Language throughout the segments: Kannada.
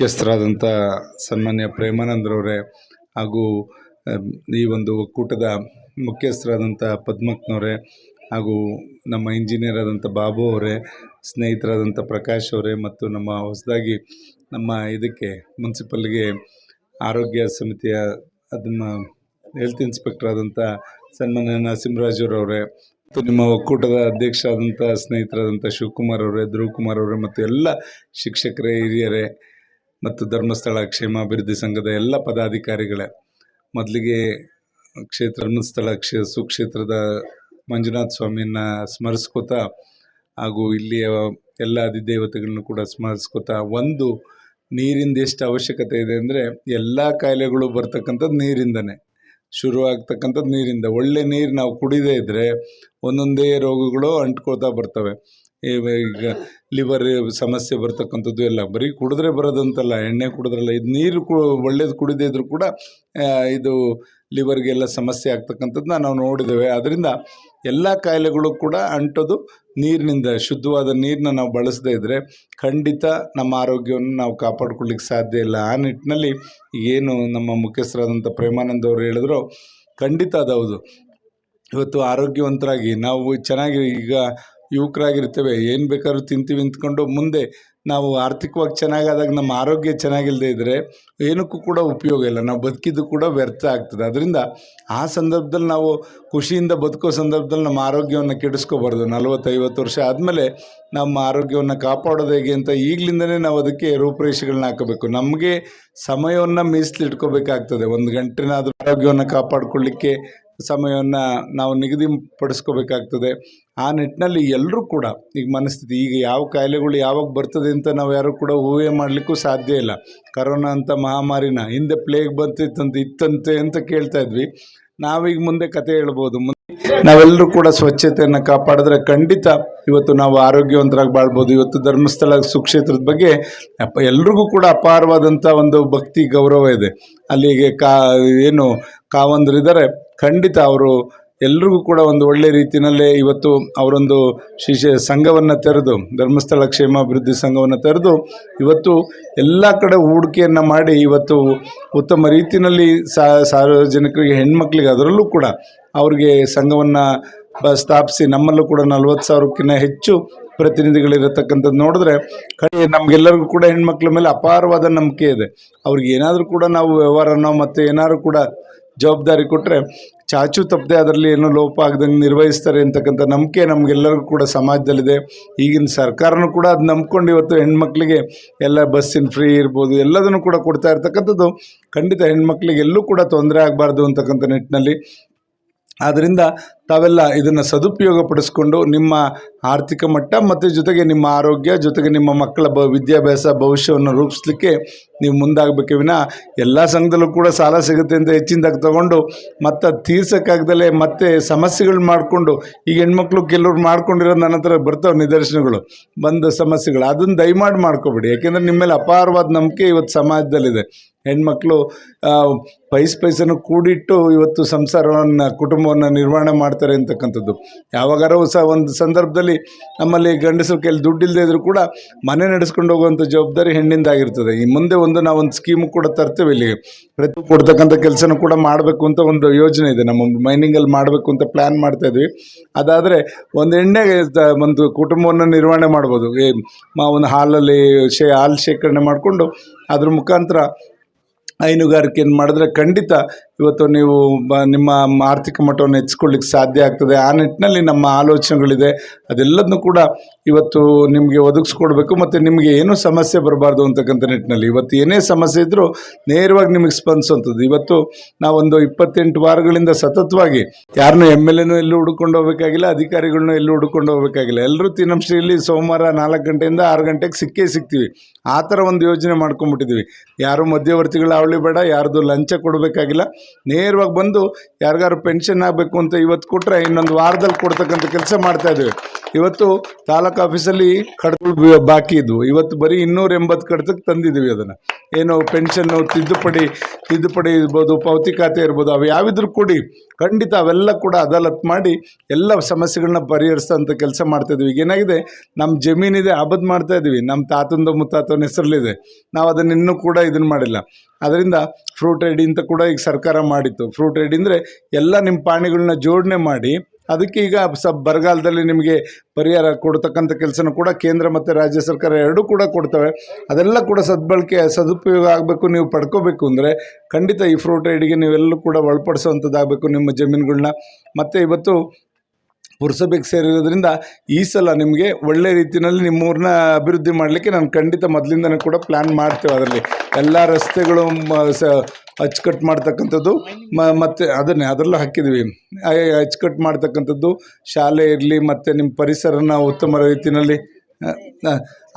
ಮುಖ್ಯಸ್ಥರಾದಂಥ ಸನ್ಮಾನ್ಯ ಪ್ರೇಮಾನಂದರವರೇ ಹಾಗೂ ಈ ಒಂದು ಒಕ್ಕೂಟದ ಮುಖ್ಯಸ್ಥರಾದಂಥ ಪದ್ಮಕ್ಕನವರೇ ಹಾಗೂ ನಮ್ಮ ಇಂಜಿನಿಯರ್ ಆದಂಥ ಬಾಬು ಅವರೇ, ಸ್ನೇಹಿತರಾದಂಥ ಪ್ರಕಾಶ್ ಅವರೇ ಮತ್ತು ನಮ್ಮ ಹೊಸದಾಗಿ ನಮ್ಮ ಇದಕ್ಕೆ ಮುನ್ಸಿಪಲ್ಗೆ ಆರೋಗ್ಯ ಸಮಿತಿಯ ಅದನ್ನು ಹೆಲ್ತ್ ಇನ್ಸ್ಪೆಕ್ಟರ್ ಆದಂಥ ಸನ್ಮಾನ್ಯ ನರಸಿಂಹರಾಜುರವರೇ ಮತ್ತು ನಿಮ್ಮ ಒಕ್ಕೂಟದ ಅಧ್ಯಕ್ಷ ಆದಂಥ ಸ್ನೇಹಿತರಾದಂಥ ಶಿವಕುಮಾರ್ ಅವರೇ ಧ್ರುವ್ ಕುಮಾರ್ ಅವರೇ ಮತ್ತು ಎಲ್ಲ ಶಿಕ್ಷಕರೇ, ಹಿರಿಯರೇ ಮತ್ತು ಧರ್ಮಸ್ಥಳ ಕ್ಷೇಮಾಭಿವೃದ್ಧಿ ಸಂಘದ ಎಲ್ಲ ಪದಾಧಿಕಾರಿಗಳೇ ಮೊದಲಿಗೆ ಕ್ಷೇತ್ರ ಧರ್ಮಸ್ಥಳ ಕ್ಷೇ, ಸುಕ್ಷೇತ್ರದ ಮಂಜುನಾಥ ಸ್ವಾಮಿಯನ್ನ ಸ್ಮರಿಸ್ಕೋತಾ ಹಾಗೂ ಇಲ್ಲಿಯ ಎಲ್ಲ ಅಧಿದೇವತೆಗಳನ್ನು ಕೂಡ ಸ್ಮರಿಸ್ಕೋತಾ ಒಂದು ನೀರಿಂದ ಎಷ್ಟು ಅವಶ್ಯಕತೆ ಇದೆ ಅಂದರೆ ಎಲ್ಲ ಕಾಯಿಲೆಗಳು ಬರ್ತಕ್ಕಂಥದ್ದು ನೀರಿಂದನೇ. ಶುರುವಾಗ್ತಕ್ಕಂಥದ್ದು ನೀರಿಂದ. ಒಳ್ಳೆ ನೀರು ನಾವು ಕುಡಿದೇ ಇದ್ದರೆ ಒಂದೊಂದೇ ರೋಗಗಳು ಅಂಟ್ಕೊಳ್ತಾ ಬರ್ತವೆ. ಈಗ ಲಿವರ್ ಸಮಸ್ಯೆ ಬರ್ತಕ್ಕಂಥದ್ದು ಎಲ್ಲ. ಬರೀ ಕುಡಿದ್ರೆ ಬರೋದಂತಲ್ಲ, ಎಣ್ಣೆ ಕುಡಿದ್ರಲ್ಲ, ಇದು ನೀರು ಕು, ಒಳ್ಳೇದು ಕುಡಿದೇ ಇದ್ರೂ ಕೂಡ ಇದು ಲಿವರ್ಗೆಲ್ಲ ಸಮಸ್ಯೆ ಆಗ್ತಕ್ಕಂಥದ್ದನ್ನ ನಾವು ನೋಡಿದ್ದೇವೆ. ಅದರಿಂದ ಎಲ್ಲ ಕಾಯಿಲೆಗಳು ಕೂಡ ಅಂಟೋದು ನೀರಿನಿಂದ, ಶುದ್ಧವಾದ ನೀರನ್ನ ನಾವು ಬಳಸದೇ ಇದ್ದರೆ ಖಂಡಿತ ನಮ್ಮ ಆರೋಗ್ಯವನ್ನು ನಾವು ಕಾಪಾಡ್ಕೊಳ್ಳಿಕ್ಕೆ ಸಾಧ್ಯ ಇಲ್ಲ. ಆ ನಿಟ್ಟಿನಲ್ಲಿ ಏನು ನಮ್ಮ ಮುಖ್ಯಸ್ಥರಾದಂಥ ಪ್ರೇಮಾನಂದ್ ಅವರು ಹೇಳಿದ್ರು, ಖಂಡಿತ ಅದು ಹೌದು. ಇವತ್ತು ಆರೋಗ್ಯವಂತರಾಗಿ ನಾವು ಚೆನ್ನಾಗಿ ಈಗ ಯುವಕರಾಗಿರ್ತೇವೆ, ಏನು ಬೇಕಾದ್ರೂ ತಿಂತೀವಿ ಅಂದ್ಕೊಂಡು ಮುಂದೆ ನಾವು ಆರ್ಥಿಕವಾಗಿ ಚೆನ್ನಾಗಾದಾಗ ನಮ್ಮ ಆರೋಗ್ಯ ಚೆನ್ನಾಗಿಲ್ಲದೆ ಇದ್ದರೆ ಏನಕ್ಕೂ ಕೂಡ ಉಪಯೋಗ ಇಲ್ಲ. ನಾವು ಬದುಕಿದ್ದು ಕೂಡ ವ್ಯರ್ಥ ಆಗ್ತದೆ. ಅದರಿಂದ ಆ ಸಂದರ್ಭದಲ್ಲಿ ನಾವು ಖುಷಿಯಿಂದ ಬದುಕೋ ಸಂದರ್ಭದಲ್ಲಿ ನಮ್ಮ ಆರೋಗ್ಯವನ್ನು ಕೆಡಿಸ್ಕೋಬಾರ್ದು. ನಲವತ್ತೈವತ್ತು ವರ್ಷ ಆದಮೇಲೆ ನಮ್ಮ ಆರೋಗ್ಯವನ್ನು ಕಾಪಾಡೋದು ಹೇಗೆ ಅಂತ ಈಗಲಿಂದನೇ ನಾವು ಅದಕ್ಕೆ ರೂಪುರೇಷೆಗಳನ್ನ ಹಾಕಬೇಕು. ನಮಗೆ ಸಮಯವನ್ನು ಮೀಸಲಿಟ್ಕೋಬೇಕಾಗ್ತದೆ. ಒಂದು ಗಂಟೆನಾದರೂ ಆರೋಗ್ಯವನ್ನು ಕಾಪಾಡಿಕೊಳ್ಳಿಕ್ಕೆ ಸಮಯವನ್ನು ನಾವು ನಿಗದಿಪಡಿಸ್ಕೋಬೇಕಾಗ್ತದೆ. ಆ ನಿಟ್ಟಿನಲ್ಲಿ ಎಲ್ಲರೂ ಕೂಡ ಈಗ ಮನಸ್ಥಿತಿ, ಈಗ ಯಾವ ಕಾಯಿಲೆಗಳು ಯಾವಾಗ ಬರ್ತದೆ ಅಂತ ನಾವು ಯಾರು ಕೂಡ ಊಹೆ ಮಾಡಲಿಕ್ಕೂ ಸಾಧ್ಯ ಇಲ್ಲ. ಕರೋನಾ ಅಂತ ಮಹಾಮಾರಿನ ಹಿಂದೆ ಪ್ಲೇಗ್ ಬಂತಿತ್ತಂತ ಇತ್ತಂತೆ ಅಂತ ಕೇಳ್ತಾ ಇದ್ವಿ. ನಾವೀಗ ಮುಂದೆ ಕತೆ ಹೇಳ್ಬೋದು. ನಾವೆಲ್ಲರೂ ಕೂಡ ಸ್ವಚ್ಛತೆಯನ್ನು ಕಾಪಾಡಿದ್ರೆ ಖಂಡಿತ ಇವತ್ತು ನಾವು ಆರೋಗ್ಯವಂತರಾಗಿ ಬಾಳ್ಬೋದು. ಇವತ್ತು ಧರ್ಮಸ್ಥಳ ಸುಕ್ಷೇತ್ರದ ಬಗ್ಗೆ ಎಲ್ರಿಗೂ ಕೂಡ ಅಪಾರವಾದಂಥ ಒಂದು ಭಕ್ತಿ ಗೌರವ ಇದೆ. ಅಲ್ಲಿಗೆ ಕಾ, ಏನು ಕಾವಂದರಿದ್ದಾರೆ ಖಂಡಿತ ಅವರು ಎಲ್ರಿಗೂ ಕೂಡ ಒಂದು ಒಳ್ಳೆ ರೀತಿಯಲ್ಲೇ ಇವತ್ತು ಅವರೊಂದು ಶಿಷ್ಯ ಸಂಘವನ್ನು ತೆರೆದು, ಧರ್ಮಸ್ಥಳ ಕ್ಷೇಮಾಭಿವೃದ್ಧಿ ಸಂಘವನ್ನು ತೆರೆದು, ಇವತ್ತು ಎಲ್ಲ ಕಡೆ ಹೂಡಿಕೆಯನ್ನು ಮಾಡಿ ಇವತ್ತು ಉತ್ತಮ ರೀತಿಯಲ್ಲಿ ಸಾರ್ವಜನಿಕರಿಗೆ, ಹೆಣ್ಮಕ್ಳಿಗೆ ಅದರಲ್ಲೂ ಕೂಡ ಅವ್ರಿಗೆ ಸಂಘವನ್ನು ಸ್ಥಾಪಿಸಿ ನಮ್ಮಲ್ಲೂ ಕೂಡ ನಲ್ವತ್ತು ಸಾವಿರಕ್ಕಿಂತ ಹೆಚ್ಚು ಪ್ರತಿನಿಧಿಗಳಿರತಕ್ಕಂಥದ್ದು ನೋಡಿದ್ರೆ ಕಡೆ ನಮಗೆಲ್ಲರಿಗೂ ಕೂಡ ಹೆಣ್ಮಕ್ಳ ಮೇಲೆ ಅಪಾರವಾದ ನಂಬಿಕೆ ಇದೆ. ಅವ್ರಿಗೆ ಏನಾದರೂ ಕೂಡ ನಾವು ವ್ಯವಹಾರನೋ ಮತ್ತು ಏನಾದರೂ ಕೂಡ ಜವಾಬ್ದಾರಿ ಕೊಟ್ಟರೆ ಚಾಚು ತಪ್ಪದೆ ಅದರಲ್ಲಿ ಏನೋ ಲೋಪ ಆಗದಂಗೆ ನಿರ್ವಹಿಸ್ತಾರೆ ಅಂತಕ್ಕಂಥ ನಂಬಿಕೆ ನಮಗೆಲ್ಲರಿಗೂ ಕೂಡ ಸಮಾಜದಲ್ಲಿದೆ. ಈಗಿನ ಸರ್ಕಾರನೂ ಕೂಡ ಅದು ನಂಬ್ಕೊಂಡು ಇವತ್ತು ಹೆಣ್ಮಕ್ಳಿಗೆ ಎಲ್ಲ ಬಸ್ಸಿನ ಫ್ರೀ ಇರ್ಬೋದು, ಎಲ್ಲದನ್ನು ಕೂಡ ಕೊಡ್ತಾ ಇರ್ತಕ್ಕಂಥದ್ದು ಖಂಡಿತ ಹೆಣ್ಮಕ್ಳಿಗೆ ಎಲ್ಲೂ ಕೂಡ ತೊಂದರೆ ಆಗಬಾರ್ದು ಅಂತಕ್ಕಂಥ ನಿಟ್ಟಿನಲ್ಲಿ ಆದ್ದರಿಂದ ತಾವೆಲ್ಲ ಇದನ್ನು ಸದುಪಯೋಗ ಪಡಿಸ್ಕೊಂಡು ನಿಮ್ಮ ಆರ್ಥಿಕ ಮಟ್ಟ ಮತ್ತು ಜೊತೆಗೆ ನಿಮ್ಮ ಆರೋಗ್ಯ, ಜೊತೆಗೆ ನಿಮ್ಮ ಮಕ್ಕಳ ಬ ವಿದ್ಯಾಭ್ಯಾಸ, ಭವಿಷ್ಯವನ್ನು ರೂಪಿಸ್ಲಿಕ್ಕೆ ನೀವು ಮುಂದಾಗಬೇಕೆ. ವಿನ ಎಲ್ಲ ಸಂಘದಲ್ಲೂ ಕೂಡ ಸಾಲ ಸಿಗುತ್ತೆ ಅಂತ ಹೆಚ್ಚಿನದಾಗಿ ತಗೊಂಡು ಮತ್ತು ತೀರ್ಸೋಕ್ಕಾಗ್ದಲೇ ಮತ್ತೆ ಸಮಸ್ಯೆಗಳು ಮಾಡಿಕೊಂಡು ಈಗ ಹೆಣ್ಮಕ್ಳು ಕೆಲವ್ರು ಮಾಡ್ಕೊಂಡಿರೋ ನನ್ನ ಹತ್ರ ಬರ್ತಾವೆ ನಿದರ್ಶನಗಳು, ಬಂದ ಸಮಸ್ಯೆಗಳು. ಅದನ್ನು ದಯಮಾಡಿ ಮಾಡ್ಕೋಬೇಡಿ. ಯಾಕೆಂದರೆ ನಿಮ್ಮ ಮೇಲೆ ಅಪಾರವಾದ ನಂಬಿಕೆ ಇವತ್ತು ಸಮಾಜದಲ್ಲಿದೆ. ಹೆಣ್ಮಕ್ಳು ಪೈಸ್ ಪೈಸನ್ನು ಕೂಡಿಟ್ಟು ಇವತ್ತು ಸಂಸಾರವನ್ನು, ಕುಟುಂಬವನ್ನು ನಿರ್ವಹಣೆ ಮಾಡ್ತಾರೆ ಅಂತಕ್ಕಂಥದ್ದು. ಯಾವಾಗಾರ ಸಹ ಒಂದು ಸಂದರ್ಭದಲ್ಲಿ ನಮ್ಮಲ್ಲಿ ಗಂಡಸರು ಕೈಯಲ್ಲಿ ದುಡ್ಡಿಲ್ಲದೆ ಇದ್ರೂ ಕೂಡ ಮನೆ ನಡೆಸ್ಕೊಂಡು ಹೋಗುವಂಥ ಜವಾಬ್ದಾರಿ ಹೆಣ್ಣಿಂದಾಗಿರ್ತದೆ ಈ ಮುಂದೆ ಒಂದು ನಾವು ಒಂದು ಸ್ಕೀಮು ಕೂಡ ತರ್ತೇವೆ ಇಲ್ಲಿಗೆ. ಪ್ರತಿ ಕೊಡ್ತಕ್ಕಂಥ ಕೆಲಸನೂ ಕೂಡ ಮಾಡಬೇಕು ಅಂತ ಒಂದು ಯೋಜನೆ ಇದೆ. ನಮ್ಮ ಮೈನಿಂಗಲ್ಲಿ ಮಾಡಬೇಕು ಅಂತ ಪ್ಲ್ಯಾನ್ ಮಾಡ್ತಾ ಇದ್ವಿ. ಅದಾದರೆ ಒಂದು ಎಣ್ಣೆ ತ- ಒಂದು ಕುಟುಂಬವನ್ನು ನಿರ್ವಹಣೆ ಮಾಡ್ಬೋದು. ಒಂದು ಹಾಲಲ್ಲಿ ಶೇ, ಹಾಲು ಶೇಖರಣೆ ಮಾಡಿಕೊಂಡು ಅದ್ರ ಮುಖಾಂತರ ಹೈನುಗಾರಿಕೆಯನ್ನು ಮಾಡಿದ್ರೆ ಖಂಡಿತ ಇವತ್ತು ನೀವು ಬ, ನಿಮ್ಮ ಆರ್ಥಿಕ ಮಟ್ಟವನ್ನು ಹೆಚ್ಚಿಕೊಳ್ಳಿಕ್ಕೆ ಸಾಧ್ಯ ಆಗ್ತದೆ. ಆ ನಿಟ್ಟಿನಲ್ಲಿ ನಮ್ಮ ಆಲೋಚನೆಗಳಿದೆ. ಅದೆಲ್ಲದನ್ನು ಕೂಡ ಇವತ್ತು ನಿಮಗೆ ಒದಗಿಸ್ಕೊಡ್ಬೇಕು ಮತ್ತು ನಿಮಗೆ ಏನೂ ಸಮಸ್ಯೆ ಬರಬಾರ್ದು ಅಂತಕ್ಕಂಥ ನಿಟ್ಟಿನಲ್ಲಿ. ಇವತ್ತು ಏನೇ ಸಮಸ್ಯೆ ಇದ್ದರೂ ನೇರವಾಗಿ ನಿಮಗೆ ಸ್ಪಂದಿಸುವಂಥದ್ದು ಇವತ್ತು ನಾವೊಂದು ಇಪ್ಪತ್ತೆಂಟು ವಾರಗಳಿಂದ ಸತತವಾಗಿ ಯಾರನ್ನೂ ಎಂ ಎಲ್ ಎನೂ ಎಲ್ಲೂ ಹುಡ್ಕೊಂಡು ಹೋಗಬೇಕಾಗಿಲ್ಲ, ಅಧಿಕಾರಿಗಳನ್ನೂ ಎಲ್ಲೂ ಹುಡ್ಕೊಂಡು ಹೋಗಬೇಕಾಗಿಲ್ಲ. ಎಲ್ಲರೂ ತಿನ್ನಂಶ್ರೀಲಿ ಸೋಮವಾರ ನಾಲ್ಕು ಗಂಟೆಯಿಂದ ಆರು ಗಂಟೆಗೆ ಸಿಕ್ಕೇ ಸಿಗ್ತೀವಿ. ಆ ಥರ ಒಂದು ಯೋಜನೆ ಮಾಡ್ಕೊಂಬಿಟ್ಟಿದ್ದೀವಿ ಯಾರು ಮಧ್ಯವರ್ತಿಗಳ ಅವಳಿ ಬೇಡ, ಯಾರ್ದು ಲಂಚ ಕೊಡಬೇಕಾಗಿಲ್ಲ. ನೇರವಾಗಿ ಬಂದು ಯಾರಿಗಾರು ಪೆನ್ಷನ್ ಆಗಬೇಕು ಅಂತ ಇವತ್ತು ಕೊಟ್ಟರೆ ಇನ್ನೊಂದು ವಾರದಲ್ಲಿ ಕೊಡ್ತಕ್ಕಂಥ ಕೆಲಸ ಮಾಡ್ತಾ ಇದ್ದೀವಿ ಇವತ್ತು ತಾಲೂಕು ಆಫೀಸಲ್ಲಿ ಕಡತಗಳು ಬಾಕಿ ಇದ್ವು. ಇವತ್ತು ಬರೀ ಇನ್ನೂರ ಎಂಬತ್ತು ಕಡ್ತಕ್ಕೆ ತಂದಿದ್ದೀವಿ ಅದನ್ನು. ಏನು ಪೆನ್ಷನ್ನು ತಿದ್ದುಪಡಿ ತಿದ್ದುಪಡಿ ಇರ್ಬೋದು, ಪಾವತಿ ಖಾತೆ ಇರ್ಬೋದು, ಅವು ಯಾವಿದ್ರು ಕೊಡಿ ಖಂಡಿತ ಅವೆಲ್ಲ ಕೂಡ ಅದಾಲತ್ ಮಾಡಿ ಎಲ್ಲ ಸಮಸ್ಯೆಗಳನ್ನ ಪರಿಹರಿಸೋಂಥ ಕೆಲಸ ಮಾಡ್ತಾಯಿದ್ವಿ ಈಗ ಏನಾಗಿದೆ? ನಮ್ಮ ಜಮೀನಿದೆ, ಆಬದ್ ಮಾಡ್ತಾ ಇದ್ದೀವಿ. ನಮ್ಮ ತಾತಂದು ಮುತ್ತಾತನ ಹೆಸರಲ್ಲಿದೆ. ನಾವು ಅದನ್ನು ಇನ್ನೂ ಕೂಡ ಇದನ್ನು ಮಾಡಿಲ್ಲ. ಅದರಿಂದ ಫ್ರೂಟ್ ಐಡಿ ಅಂತ ಕೂಡ ಈಗ ಸರ್ಕಾರ ಮಾಡಿತ್ತು. ಫ್ರೂಟ್ ಐಡಿ ಅಂದರೆ ಎಲ್ಲ ನಿಮ್ಮ ಪಾಣಿಗಳನ್ನ ಜೋಡಣೆ ಮಾಡಿ ಅದಕ್ಕೆ ಈಗ ಸಬ್ ಬರಗಾಲದಲ್ಲಿ ನಿಮಗೆ ಪರಿಹಾರ ಕೊಡ್ತಕ್ಕಂಥ ಕೆಲಸನೂ ಕೂಡ ಕೇಂದ್ರ ಮತ್ತು ರಾಜ್ಯ ಸರ್ಕಾರ ಎರಡೂ ಕೂಡ ಕೊಡ್ತವೆ. ಅದೆಲ್ಲ ಕೂಡ ಸದ್ಬಳಕೆ, ಸದುಪಯೋಗ ಆಗಬೇಕು, ನೀವು ಪಡ್ಕೋಬೇಕು ಅಂದರೆ ಖಂಡಿತ ಈ ಫ್ರೂಟ್ ಐಡಿಗೆ ನೀವೆಲ್ಲೂ ಕೂಡ ಒಳಪಡಿಸುವಂಥದ್ದಾಗಬೇಕು ನಿಮ್ಮ ಜಮೀನುಗಳನ್ನ ಮತ್ತು ಇವತ್ತು ಪುರಸಭೆಗೆ ಸೇರಿರೋದ್ರಿಂದ ಈ ಸಲ ನಿಮಗೆ ಒಳ್ಳೆ ರೀತಿಯಲ್ಲಿ ನಿಮ್ಮೂರನ್ನ ಅಭಿವೃದ್ಧಿ ಮಾಡಲಿಕ್ಕೆ ನಾನು ಖಂಡಿತ ಮೊದಲಿಂದನೂ ಕೂಡ ಪ್ಲ್ಯಾನ್ ಮಾಡ್ತೇವೆ ಅದರಲ್ಲಿ. ಎಲ್ಲ ರಸ್ತೆಗಳು ಸ ಅಚ್ಚುಕಟ್ಟು ಮಾಡ್ತಕ್ಕಂಥದ್ದು ಮತ್ತು ಅದನ್ನೇ, ಅದರಲ್ಲೂ ಹಾಕಿದ್ವಿ ಅಚ್ಚುಕಟ್ಟು ಮಾಡ್ತಕ್ಕಂಥದ್ದು, ಶಾಲೆ ಇರಲಿ, ಮತ್ತು ನಿಮ್ಮ ಪರಿಸರನ ಉತ್ತಮ ರೀತಿಯಲ್ಲಿ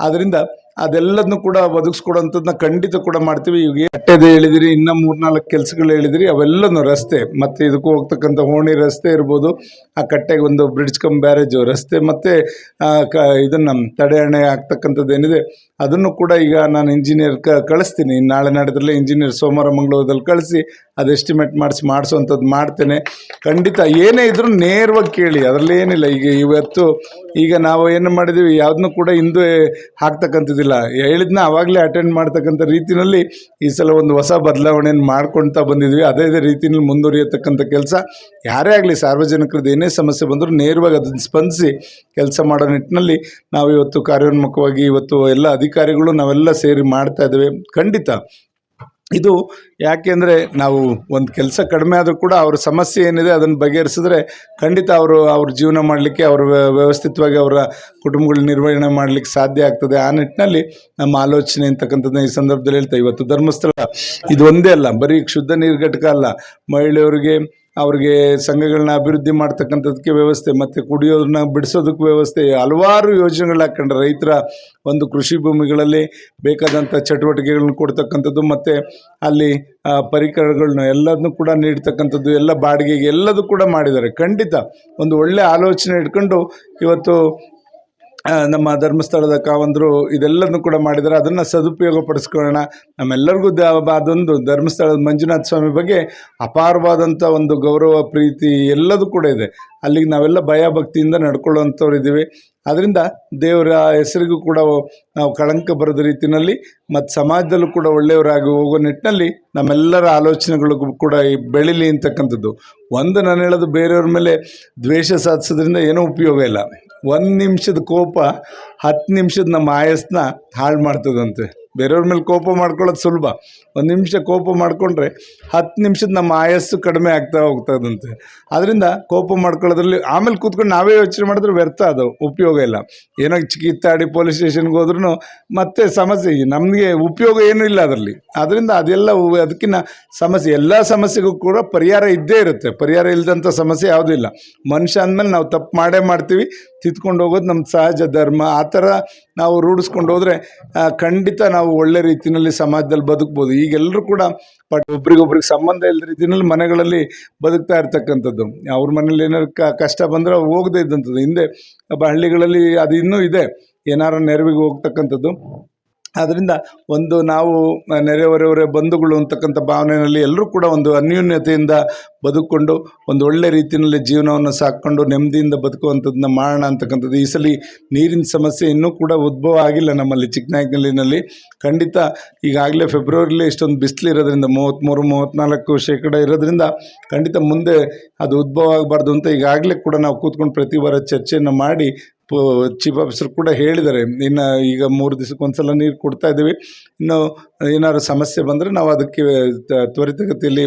ಆದ್ದರಿಂದ ಅದೆಲ್ಲದನ್ನು ಕೂಡ ಒದಗಿಸ್ಕೊಡೋಂಥದ್ದನ್ನ ಖಂಡಿತ ಕೂಡ ಮಾಡ್ತೀವಿ. ಇವಾಗ ಕಟ್ಟೆದೆ ಹೇಳಿದಿರಿ, ಇನ್ನೂ ಮೂರ್ನಾಲ್ಕು ಕೆಲಸಗಳು ಹೇಳಿದಿರಿ, ಅವೆಲ್ಲನೂ ರಸ್ತೆ, ಮತ್ತು ಇದಕ್ಕೂ ಹೋಗ್ತಕ್ಕಂಥ ಓಣಿ ರಸ್ತೆ ಇರ್ಬೋದು, ಆ ಕಟ್ಟೆಗೆ ಒಂದು ಬ್ರಿಡ್ಜ್ ಕಮ್ ಬ್ಯಾರೇಜು ರಸ್ತೆ, ಮತ್ತು ಕ, ಇದನ್ನು ತಡೆಹಣೆ ಆಗ್ತಕ್ಕಂಥದ್ದು ಏನಿದೆ ಅದನ್ನು ಕೂಡ ಈಗ ನಾನು ಇಂಜಿನಿಯರ್ ಕ ಕಳಿಸ್ತೀನಿ. ನಾಳೆ ನಾಡಿದ್ರಲ್ಲೇ ಇಂಜಿನಿಯರ್ ಸೋಮವಾರ ಮಂಗಳವಾರದಲ್ಲಿ ಕಳಿಸಿ ಅದು ಎಸ್ಟಿಮೇಟ್ ಮಾಡಿಸಿ ಮಾಡಿಸೋವಂಥದ್ದು ಮಾಡ್ತೇನೆ. ಖಂಡಿತ ಏನೇ ಇದ್ರೂ ನೇರವಾಗಿ ಕೇಳಿ. ಅದರಲ್ಲಿ ಏನಿಲ್ಲ. ಈಗ ಇವತ್ತು ಈಗ ನಾವು ಏನು ಮಾಡಿದ್ದೀವಿ, ಯಾವುದನ್ನು ಕೂಡ ಹಿಂದೆ ಹಾಕ್ತಕ್ಕಂಥದ್ದಿಲ್ಲ. ಹೇಳಿದ್ನ ಆವಾಗಲೇ ಅಟೆಂಡ್ ಮಾಡ್ತಕ್ಕಂಥ ರೀತಿಯಲ್ಲಿ ಈ ಸಲ ಒಂದು ಹೊಸ ಬದಲಾವಣೆಯನ್ನು ಮಾಡ್ಕೊಳ್ತಾ ಬಂದಿದ್ವಿ ಅದೇ ರೀತಿಯಲ್ಲಿ ಮುಂದುವರಿಯತಕ್ಕಂಥ ಕೆಲಸ. ಯಾರೇ ಆಗಲಿ ಸಾರ್ವಜನಿಕರದ್ದು ಏನೇ ಸಮಸ್ಯೆ ಬಂದರೂ ನೇರವಾಗಿ ಅದನ್ನು ಸ್ಪಂದಿಸಿ ಕೆಲಸ ಮಾಡೋ ನಿಟ್ಟಿನಲ್ಲಿ ನಾವು ಇವತ್ತು ಕಾರ್ಯೋನ್ಮುಖವಾಗಿ ಇವತ್ತು ಎಲ್ಲ ಅಧಿಕಾರಿಗಳು ನಾವೆಲ್ಲ ಸೇರಿ ಮಾಡ್ತಾ ಇದ್ದೇವೆ. ಖಂಡಿತ. ಇದು ಯಾಕೆಂದರೆ ನಾವು ಒಂದು ಕೆಲಸ ಕಡಿಮೆ ಆದರೂ ಕೂಡ ಅವ್ರ ಸಮಸ್ಯೆ ಏನಿದೆ ಅದನ್ನು ಬಗೆಹರಿಸಿದ್ರೆ ಖಂಡಿತ ಅವರು ಅವ್ರ ಜೀವನ ಮಾಡಲಿಕ್ಕೆ ಅವರು ವ್ಯವಸ್ಥಿತವಾಗಿ ಅವರ ಕುಟುಂಬಗಳ ನಿರ್ವಹಣೆ ಮಾಡಲಿಕ್ಕೆ ಸಾಧ್ಯ ಆಗ್ತದೆ. ಆ ನಿಟ್ಟಿನಲ್ಲಿ ನಮ್ಮ ಆಲೋಚನೆ ಅಂತಕ್ಕಂಥದ್ದನ್ನ ಈ ಸಂದರ್ಭದಲ್ಲಿ ಹೇಳ್ತಾ ಇವತ್ತು ಧರ್ಮಸ್ಥಳ, ಇದು ಒಂದೇ ಅಲ್ಲ, ಬರೀ ಶುದ್ಧ ನೀರು ಘಟಕ ಅಲ್ಲ. ಮಹಿಳೆಯರಿಗೆ ಅವ್ರಿಗೆ ಸಂಘಗಳನ್ನ ಅಭಿವೃದ್ಧಿ ಮಾಡ್ತಕ್ಕಂಥದ್ದಕ್ಕೆ ವ್ಯವಸ್ಥೆ ಮತ್ತು ಕುಡಿಯೋದನ್ನ ಬಿಡಿಸೋದಕ್ಕೆ ವ್ಯವಸ್ಥೆ, ಹಲವಾರು ಯೋಜನೆಗಳು ಹಾಕ್ಕೊಂಡ್ರೆ ರೈತರ ಒಂದು ಕೃಷಿ ಭೂಮಿಗಳಲ್ಲಿ ಬೇಕಾದಂಥ ಚಟುವಟಿಕೆಗಳನ್ನ ಕೊಡ್ತಕ್ಕಂಥದ್ದು ಮತ್ತು ಅಲ್ಲಿ ಪರಿಕರಗಳನ್ನ ಎಲ್ಲದನ್ನೂ ಕೂಡ ನೀಡ್ತಕ್ಕಂಥದ್ದು, ಎಲ್ಲ ಬಾಡಿಗೆಗೆ ಎಲ್ಲದೂ ಕೂಡ ಮಾಡಿದ್ದಾರೆ. ಖಂಡಿತ ಒಂದು ಒಳ್ಳೆಯ ಆಲೋಚನೆ ಇಟ್ಕೊಂಡು ಇವತ್ತು ನಮ್ಮ ಧರ್ಮಸ್ಥಳದ ಕಾವಂದರು ಇದೆಲ್ಲದನ್ನು ಕೂಡ ಮಾಡಿದರೆ ಅದನ್ನು ಸದುಪಯೋಗ ಪಡಿಸ್ಕೊಳ್ಳೋಣ ನಮ್ಮೆಲ್ಲರಿಗೂ ದ ಅದೊಂದು ಧರ್ಮಸ್ಥಳದ ಮಂಜುನಾಥ ಸ್ವಾಮಿ ಬಗ್ಗೆ ಅಪಾರವಾದಂಥ ಒಂದು ಗೌರವ, ಪ್ರೀತಿ ಎಲ್ಲದೂ ಕೂಡ ಇದೆ. ಅಲ್ಲಿಗೆ ನಾವೆಲ್ಲ ಭಯ ಭಕ್ತಿಯಿಂದ ನಡ್ಕೊಳ್ಳೋವಂಥವ್ರು ಇದ್ದೀವಿ. ಅದರಿಂದ ದೇವರ ಹೆಸರಿಗೂ ಕೂಡ ನಾವು ಕಳಂಕ ಬರದ ರೀತಿಯಲ್ಲಿ ಮತ್ತು ಸಮಾಜದಲ್ಲೂ ಕೂಡ ಒಳ್ಳೆಯವರಾಗಿ ಹೋಗೋ ನಿಟ್ಟಿನಲ್ಲಿ ನಮ್ಮೆಲ್ಲರ ಆಲೋಚನೆಗಳಿಗೂ ಕೂಡ ಈ ಬೆಳೀಲಿ ಅಂತಕ್ಕಂಥದ್ದು. ಒಂದು ನಾನು ಹೇಳೋದು ಬೇರೆಯವ್ರ ಮೇಲೆ ದ್ವೇಷ ಸಾಧಿಸೋದ್ರಿಂದ ಏನೂ ಉಪಯೋಗ ಇಲ್ಲ. ಒಂದು ನಿಮಿಷದ ಕೋಪ ಹತ್ತು ನಿಮಿಷದ ನಮ್ಮ ಆಯಸ್ಸನ್ನ ಹಾಳು ಮಾಡ್ತದಂತೆ. ಬೇರೆಯವ್ರ ಮೇಲೆ ಕೋಪ ಮಾಡ್ಕೊಳ್ಳೋದು ಸುಲಭ. ಒಂದು ನಿಮಿಷ ಕೋಪ ಮಾಡಿಕೊಂಡ್ರೆ ಹತ್ತು ನಿಮಿಷದ ನಮ್ಮ ಆಯಸ್ಸು ಕಡಿಮೆ ಆಗ್ತಾ ಹೋಗ್ತದಂತೆ ಅದರಿಂದ ಕೋಪ ಮಾಡ್ಕೊಳ್ಳೋದ್ರಲ್ಲಿ ಆಮೇಲೆ ಕೂತ್ಕೊಂಡು ನಾವೇ ಯೋಚನೆ ಮಾಡಿದ್ರೆ ವ್ಯರ್ಥ ಅದು, ಉಪಯೋಗ ಇಲ್ಲ. ಏನೋ ಕಿತ್ತಾಡಿ ಪೊಲೀಸ್ ಸ್ಟೇಷನ್ಗೆ ಹೋದ್ರೂ ಮತ್ತೆ ಸಮಸ್ಯೆ, ನಮಗೆ ಉಪಯೋಗ ಏನೂ ಇಲ್ಲ ಅದರಲ್ಲಿ. ಅದರಿಂದ ಅದೆಲ್ಲ ಅದಕ್ಕಿಂತ ಸಮಸ್ಯೆ, ಎಲ್ಲ ಸಮಸ್ಯೆಗೂ ಕೂಡ ಪರಿಹಾರ ಇದ್ದೇ ಇರುತ್ತೆ. ಪರಿಹಾರ ಇಲ್ಲದಂಥ ಸಮಸ್ಯೆ ಯಾವುದೂ ಇಲ್ಲ. ಮನುಷ್ಯ ಅಂದಮೇಲೆ ನಾವು ತಪ್ಪು ಮಾಡೇ ಮಾಡ್ತೀವಿ, ತಿದ್ಕೊಂಡು ಹೋಗೋದು ನಮ್ಮ ಸಹಜ ಧರ್ಮ. ಆ ಥರ ನಾವು ರೂಢಿಸ್ಕೊಂಡು ಹೋದರೆ ಖಂಡಿತ ನಾವು ಒಳ್ಳೆ ರೀತಿಯಲ್ಲಿ ಸಮಾಜದಲ್ಲಿ ಬದುಕ್ಬೋದು. ಈಗೆಲ್ಲರೂ ಕೂಡ ಬಟ್ ಒಬ್ರಿಗೊಬ್ರಿಗೆ ಸಂಬಂಧ ಇಲ್ಲದ ರೀತಿಯಲ್ಲಿ ಮನೆಗಳಲ್ಲಿ ಬದುಕ್ತಾ ಇರ್ತಕ್ಕಂಥದ್ದು. ಅವ್ರ ಮನೇಲಿ ಏನಾರು ಕಷ್ಟ ಬಂದರೆ ಹೋಗದೇ ಇದ್ದಂಥದ್ದು. ಹಿಂದೆ ಹಳ್ಳಿಗಳಲ್ಲಿ ಅದು ಇನ್ನೂ ಇದೆ. ಏನಾರು ನೆರವಿಗೆ ಹೋಗ್ತಕ್ಕಂಥದ್ದು. ಆದ್ದರಿಂದ ಒಂದು ನಾವು ನೆರೆಹೊರೆಯವರೇ ಬಂಧುಗಳು ಅಂತಕ್ಕಂಥ ಭಾವನೆಯಲ್ಲಿ ಎಲ್ಲರೂ ಕೂಡ ಒಂದು ಅನ್ಯೂನ್ಯತೆಯಿಂದ ಬದುಕೊಂಡು ಒಂದು ಒಳ್ಳೆ ರೀತಿಯಲ್ಲಿ ಜೀವನವನ್ನು ಸಾಕ್ಕೊಂಡು, ನೆಮ್ಮದಿಯಿಂದ ಬದುಕುವಂಥದ್ದನ್ನ ಮಾಡೋಣ ಅಂತಕ್ಕಂಥದ್ದು. ಈ ಸಲ ನೀರಿನ ಸಮಸ್ಯೆ ಇನ್ನೂ ಕೂಡ ಉದ್ಭವ ಆಗಿಲ್ಲ ನಮ್ಮಲ್ಲಿ ಚಿಕ್ಕನಾಯಕನಲ್ಲಿ ಖಂಡಿತ ಈಗಾಗಲೇ ಫೆಬ್ರವರಿಲಿ ಇಷ್ಟೊಂದು ಬಿಸಿಲು ಇರೋದ್ರಿಂದ ಮೂವತ್ತ್ಮೂರು ಮೂವತ್ತ್ನಾಲ್ಕು ಶೇಕಡ ಇರೋದ್ರಿಂದ ಖಂಡಿತ ಮುಂದೆ ಅದು ಉದ್ಭವ ಆಗಬಾರ್ದು ಅಂತ ಈಗಾಗಲೇ ಕೂಡ ನಾವು ಕೂತ್ಕೊಂಡು ಪ್ರತಿ ವಾರ ಚರ್ಚೆಯನ್ನು ಮಾಡಿ ಚೀಫ್ ಆಫೀಸರ್ ಕೂಡ ಹೇಳಿದ್ದಾರೆ, ಇನ್ನು ಈಗ ಮೂರು ದಿವಸಕ್ಕೆ ಒಂದು ಸಲ ನೀರು ಕೊಡ್ತಾ ಇದ್ದೀವಿ, ಇನ್ನು ಏನಾದ್ರು ಸಮಸ್ಯೆ ಬಂದರೆ ನಾವು ಅದಕ್ಕೆ ತ್ವರಿತಗತಿಯಲ್ಲಿ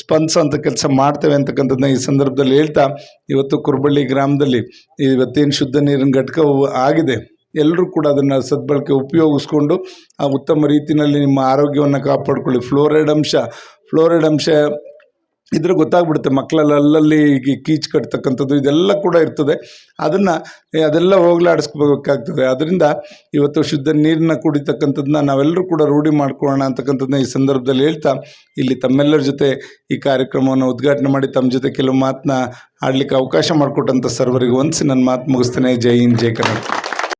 ಸ್ಪಂದಿಸೋಂಥ ಕೆಲಸ ಮಾಡ್ತೇವೆ ಅಂತಕ್ಕಂಥದ್ದನ್ನ ಈ ಸಂದರ್ಭದಲ್ಲಿ ಹೇಳ್ತಾ, ಇವತ್ತು ಕುರುಬಳ್ಳಿ ಗ್ರಾಮದಲ್ಲಿ ಇವತ್ತೇನು ಶುದ್ಧ ನೀರಿನ ಘಟಕ ಆಗಿದೆ ಎಲ್ಲರೂ ಕೂಡ ಅದನ್ನು ಸದ್ಬಳಕೆ ಉಪಯೋಗಿಸ್ಕೊಂಡು ಆ ಉತ್ತಮ ರೀತಿಯಲ್ಲಿ ನಿಮ್ಮ ಆರೋಗ್ಯವನ್ನು ಕಾಪಾಡಿಕೊಳ್ಳಿ. ಫ್ಲೋರೈಡ್ ಅಂಶ ಫ್ಲೋರೈಡ್ ಅಂಶ ಇದ್ರೆ ಗೊತ್ತಾಗ್ಬಿಡುತ್ತೆ ಮಕ್ಕಳಲ್ಲಿ ಅಲ್ಲಲ್ಲಿ ಕೀಚು ಕಟ್ತಕ್ಕಂಥದ್ದು ಇದೆಲ್ಲ ಕೂಡ ಇರ್ತದೆ. ಅದನ್ನು ಅದೆಲ್ಲ ಹೋಗ್ಲಾಡಿಸ್ಕೋಬೇಕಾಗ್ತದೆ ಅದರಿಂದ ಇವತ್ತು ಶುದ್ಧ ನೀರನ್ನ ಕುಡಿತಕ್ಕಂಥದ್ದನ್ನ ನಾವೆಲ್ಲರೂ ಕೂಡ ರೂಢಿ ಮಾಡ್ಕೊಳ್ಳೋಣ ಅಂತಕ್ಕಂಥದ್ದನ್ನ ಈ ಸಂದರ್ಭದಲ್ಲಿ ಹೇಳ್ತಾ, ಇಲ್ಲಿ ತಮ್ಮೆಲ್ಲರ ಜೊತೆ ಈ ಕಾರ್ಯಕ್ರಮವನ್ನು ಉದ್ಘಾಟನೆ ಮಾಡಿ ತಮ್ಮ ಜೊತೆ ಕೆಲವು ಮಾತನ್ನ ಆಡಲಿಕ್ಕೆ ಅವಕಾಶ ಮಾಡಿಕೊಟ್ಟಂಥ ಸರ್ವರಿಗೆ ಒಂದ್ಸಿ ನನ್ನ ಮಾತು ಮುಗಿಸ್ತೇನೆ. ಜೈ ಹಿಂದ್, ಜೈ ಕರ್ನಾಟಕ